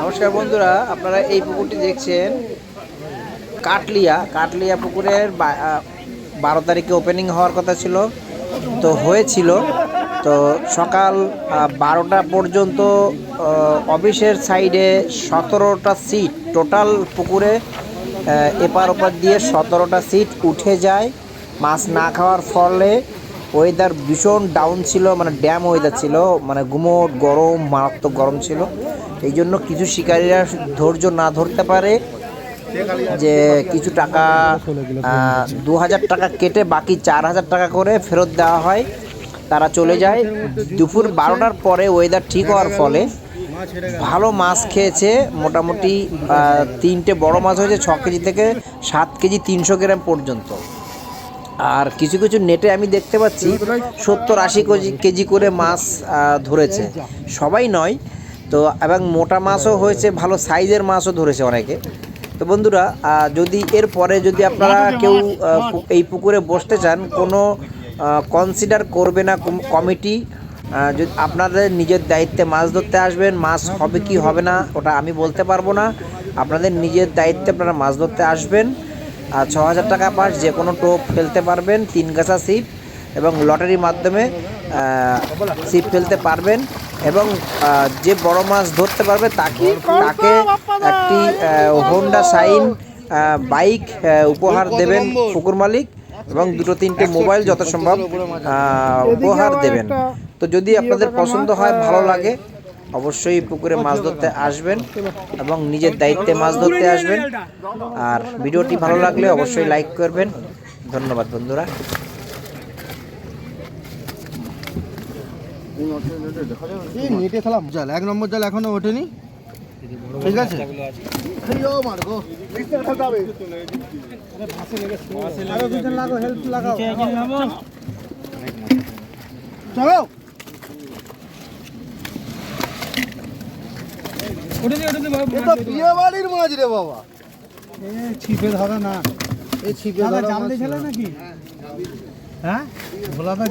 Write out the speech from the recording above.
নমস্কার বন্ধুরা, আপনারা এই পুকুরটি দেখছেন। কাটলিয়া কাটলিয়া পুকুরের বারো তারিখে ওপেনিং হওয়ার কথা ছিল। তো হয়েছিল। তো সকাল বারোটা পর্যন্ত অফিসের সাইডে সতেরোটা সিট টোটাল পুকুরে এপার ওপার দিয়ে সতেরোটা সিট উঠে যায়। মাছ না খাওয়ার ফলে ওয়েদার ভীষণ ডাউন ছিল মানে ড্যাম ওয়েদার ছিল মানে গুমোট গরম, মারাত্মক গরম ছিল। এই জন্য কিছু শিকারীরা ধৈর্য না ধরতে পারে যে কিছু টাকা দু হাজার টাকা কেটে বাকি চার হাজার টাকা করে ফেরত দেওয়া হয়, তারা চলে যায়। দুপুর বারোটার পরে ওয়েদার ঠিক হওয়ার ফলে ভালো মাছ খেয়েছে, মোটামুটি তিনটে বড় মাছ হয়েছে, ছ কেজি থেকে সাত কেজি তিনশো গ্রাম পর্যন্ত। আর কিছু কিছু নেটে আমি দেখতে পাচ্ছি সত্তর আশি কেজি কেজি করে মাছ ধরেছে। সবাই নয়। তো, এবং মোটা মাছও হয়েছে, ভালো সাইজের মাছও ধরেছে অনেকে। তো বন্ধুরা যদি এর পরে যদি আপনারা কেউ এই পুকুরে বসতে চান, কোনো কনসিডার করবে না কমিটি যদি আপনাদের নিজের দায়িত্বে মাছ ধরতে আসবেন, মাছ হবে কি হবে না, ওটা আমি বলতে পারব না। আপনাদের নিজের দায়িত্বে আপনারা মাছ ধরতে আসবেন। আর ছ হাজার টাকা পাস যে কোনো টোপ ফেলতে পারবেন তিন গাছা সিপ এবং লটারির মাধ্যমে সিপ ফেলতে পারবেন এবং যে বড় মাছ ধরতে পারবে তাকে তাকে একটি হোন্ডা সাইন বাইক উপহার দেবেন পুকুর মালিক এবং দুটো তিনটে মোবাইল যত সম্ভব উপহার দেবেন। তো যদি আপনাদের পছন্দ হয় ভালো লাগে অবশ্যই পুকুরে মাছ ধরতে আসবেন এবং নিজের দায়িত্বে মাছ ধরতে আসবেন। আর ভিডিওটি ভালো লাগলে অবশ্যই লাইক করবেন। ধন্যবাদ বন্ধুরা। জাল, এক নম্বর জাল ওঠেনি। চলো। এটা বিয়ে বাড়ির মাছ রে বাবা। ছিপে ধরা না। এই ছিপে ধরা নাকি? হ্যাঁ ভোলাদা